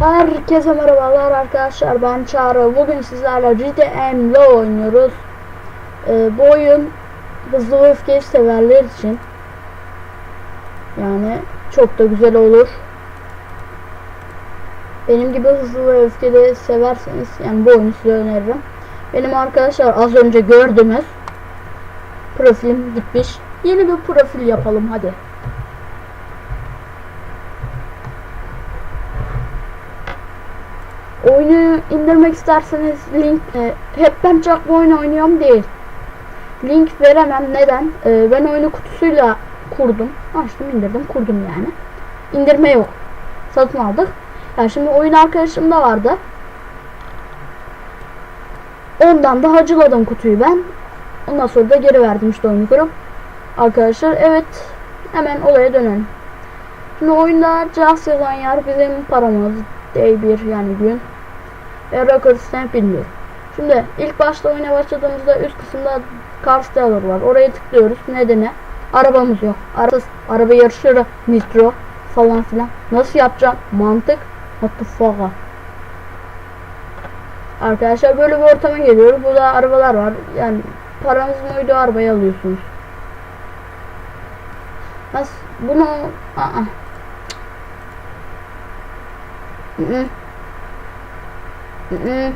Herkese merhabalar arkadaşlar ben Çağrı. Bugün sizlerle GTM Low oynuyoruz. Ee, Bu oyun hızlı ve öfkeli severler için Yani çok da güzel olur. Benim gibi hızlı ve öfkeli severseniz yani bu oyunu size öneririm. Benim arkadaşlar az önce gördünüz Profilim gitmiş. Yeni bir profil yapalım hadi Oyunu indirmek isterseniz link e, hep ben çok bu oyunu oynuyorum değil. Link veremem neden? E, ben oyunu kutusuyla kurdum. Açtım indirdim kurdum yani. İndirme yok. Satın aldık. Yani şimdi oyun arkadaşımda vardı. Ondan da hacıladım kutuyu ben. Ondan sonra da geri verdim işte oyunu kurup. Arkadaşlar evet hemen olaya dönelim. Şimdi oyunda Just yazan yer bizim paramız day bir yani gün ve record stamp bilmiyorum. Şimdi ilk başta oyuna başladığımızda üst kısımda car styler var. Oraya tıklıyoruz. Nedeni? Arabamız yok. Arabasız araba yarışları nitro falan filan. Nasıl yapacağım? Mantık. What the fuck? Arkadaşlar böyle bir ortama geliyoruz. Burada arabalar var. Yani paranızın uyduğu arabayı alıyorsunuz. Nasıl? Bunu... Aa. -hı. Hı -hı.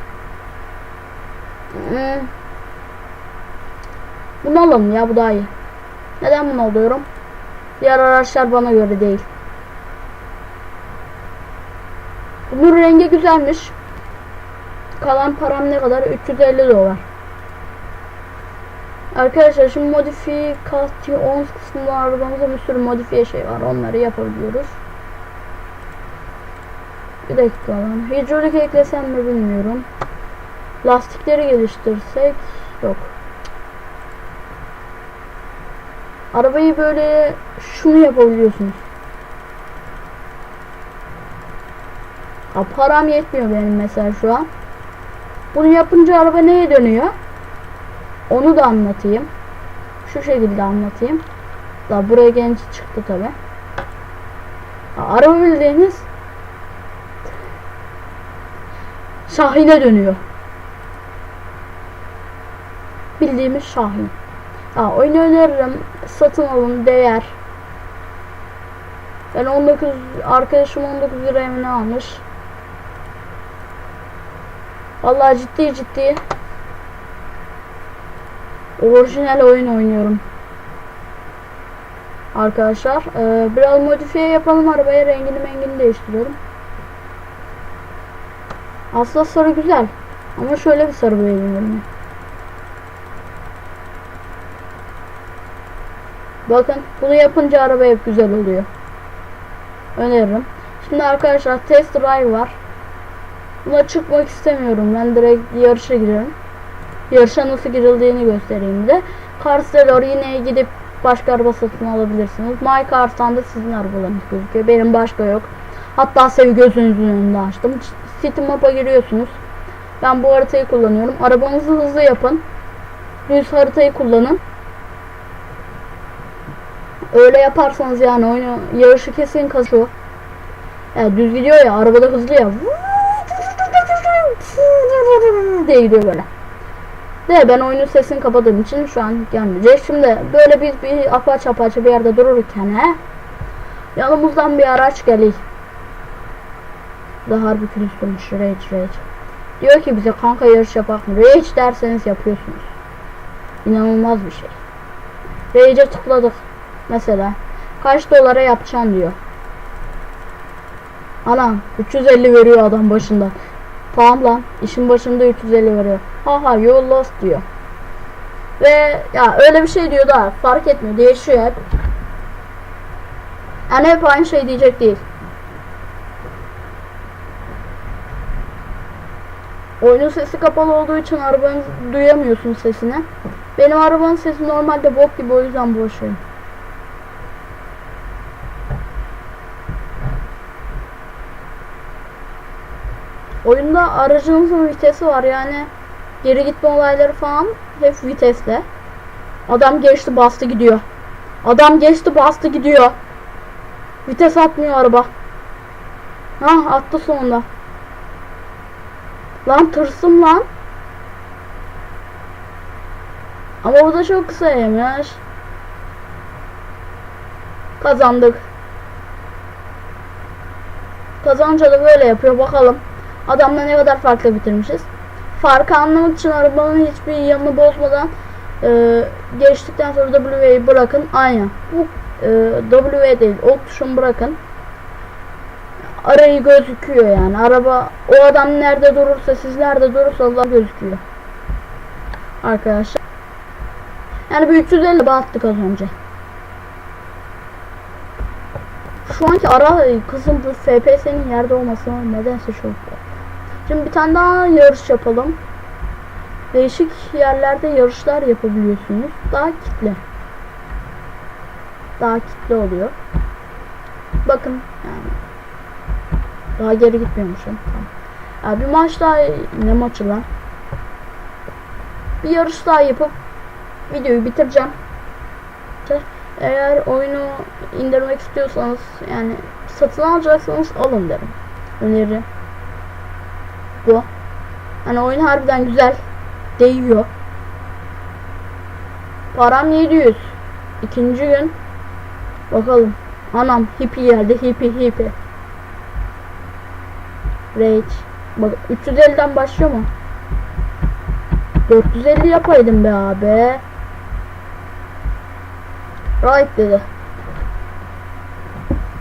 Bunu alalım ya bu daha iyi. Neden bunu alıyorum? Diğer araçlar bana göre değil. Bunun rengi güzelmiş. Kalan param ne kadar? 350 dolar. Arkadaşlar şimdi modifikasyon kısmında arabamızda bir sürü modifiye şey var. Onları yapabiliyoruz. Bir dakika lan. Hidrolik eklesem mi bilmiyorum. Lastikleri geliştirsek yok. Arabayı böyle şunu yapabiliyorsunuz. Ha, param yetmiyor benim mesela şu an. Bunu yapınca araba neye dönüyor? Onu da anlatayım. Şu şekilde anlatayım. Daha buraya genç çıktı tabi. Araba bildiğiniz Şahin'e dönüyor. Bildiğimiz Şahin. Aa, oyunu öneririm. Satın alın değer. Ben 19 arkadaşım 19 liraya mı ne almış? Vallahi ciddi ciddi orijinal oyun oynuyorum. Arkadaşlar ee, biraz modifiye yapalım arabaya rengini mengini değiştiriyorum. Aslında sarı güzel. Ama şöyle bir sarı beğeniyorum. Bakın bunu yapınca araba hep güzel oluyor. Öneririm. Şimdi arkadaşlar test drive var. Buna çıkmak istemiyorum. Ben direkt yarışa girerim. Yarışa nasıl girildiğini göstereyim de. Cars'ta yine gidip başka araba satın alabilirsiniz. My Cars'tan da sizin arabalarınız gözüküyor. Benim başka yok. Hatta sevi gözünüzün önünde açtım. City Map'a giriyorsunuz. Ben bu haritayı kullanıyorum. Arabanızı hızlı yapın. Düz haritayı kullanın. Öyle yaparsanız yani oyunu yarışı kesin kasıyor. Yani düz gidiyor ya arabada hızlı ya. diye gidiyor böyle. De ben oyunun sesini kapadığım için şu an gelmeyecek. Şimdi böyle biz bir apaç apaç bir yerde dururken he, yanımızdan bir araç geliyor. Da harbi külüstürmüş. Rage Rage. Diyor ki bize kanka yarış yapak mı? Rage derseniz yapıyorsunuz. İnanılmaz bir şey. Rage'e tıkladık. Mesela. Kaç dolara yapacaksın diyor. Anam 350 veriyor adam başında. Tamam lan işin başında 350 veriyor. Haha you lost diyor. Ve ya öyle bir şey diyor da fark etmiyor değişiyor hep. Yani hep aynı şey diyecek değil. Oyunun sesi kapalı olduğu için arabanın duyamıyorsun sesini. Benim arabanın sesi normalde bok gibi o yüzden boşuyorum. Oyunda aracınızın vitesi var yani geri gitme olayları falan hep vitesle. Adam geçti bastı gidiyor. Adam geçti bastı gidiyor. Vites atmıyor araba. Ha attı sonunda. Lan tırsım lan. Ama bu da çok kısa yemiş. Kazandık. Kazanınca da böyle yapıyor. Bakalım. Adamla ne kadar farklı bitirmişiz. Farkı anlamak için arabanın hiçbir yanını bozmadan e, geçtikten sonra W'yi bırakın. Aynen. Bu e, W değil. Ok tuşunu bırakın. Arayı gözüküyor yani. Araba o adam nerede durursa siz nerede durursanız gözüküyor. Arkadaşlar. Yani bir 350 battık az önce. Şu anki ara kızım bu FPS'nin yerde olması nedense çok Şimdi bir tane daha yarış yapalım. Değişik yerlerde yarışlar yapabiliyorsunuz. Daha kitle. Daha kitle oluyor. Bakın yani. Daha geri gitmiyormuşum. Tamam. Ya bir maç daha ne maçı lan? Bir yarış daha yapıp videoyu bitireceğim. Eğer oyunu indirmek istiyorsanız yani satın alacaksanız alın derim. Öneri bu. Hani oyun harbiden güzel. Değiyor. Param 700. İkinci gün. Bakalım. Anam hippi geldi. Hippi hippi. Rage. Bak 350'den başlıyor mu? 450 yapaydım be abi. Right dedi.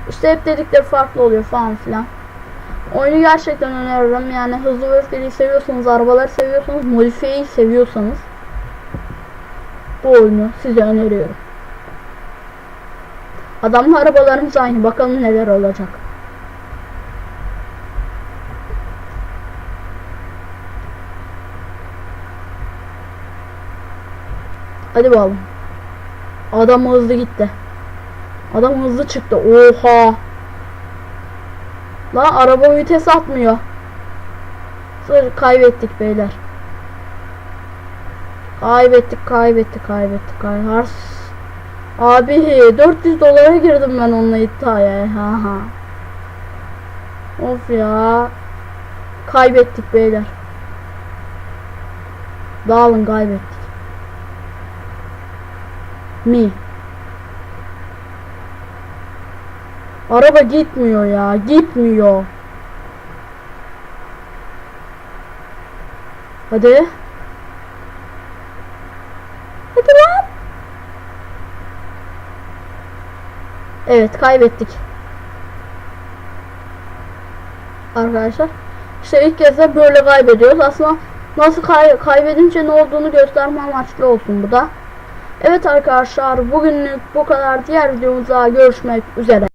İşte hep dedikleri farklı oluyor falan filan. Oyunu gerçekten öneririm. Yani hızlı ve öfkeliyi seviyorsanız, arabaları seviyorsanız, modifiyeyi seviyorsanız bu oyunu size öneriyorum. Adamla arabalarımız aynı. Bakalım neler olacak. Hadi bakalım. Adam hızlı gitti. Adam hızlı çıktı. Oha. La araba vites atmıyor. Sır kaybettik beyler. Kaybettik, kaybettik, kaybettik. Kaybettik. Abi 400 dolara girdim ben onunla iddiaya. Ha ha. Of ya. Kaybettik beyler. Dağılın kaybettik. Mi. Araba gitmiyor ya. Gitmiyor. Hadi. Hadi lan. Evet kaybettik. Arkadaşlar. İşte ilk kez de böyle kaybediyoruz. Aslında nasıl kay kaybedince ne olduğunu gösterme amaçlı olsun bu da. Evet arkadaşlar bugünlük bu kadar. Diğer videomuzda görüşmek üzere.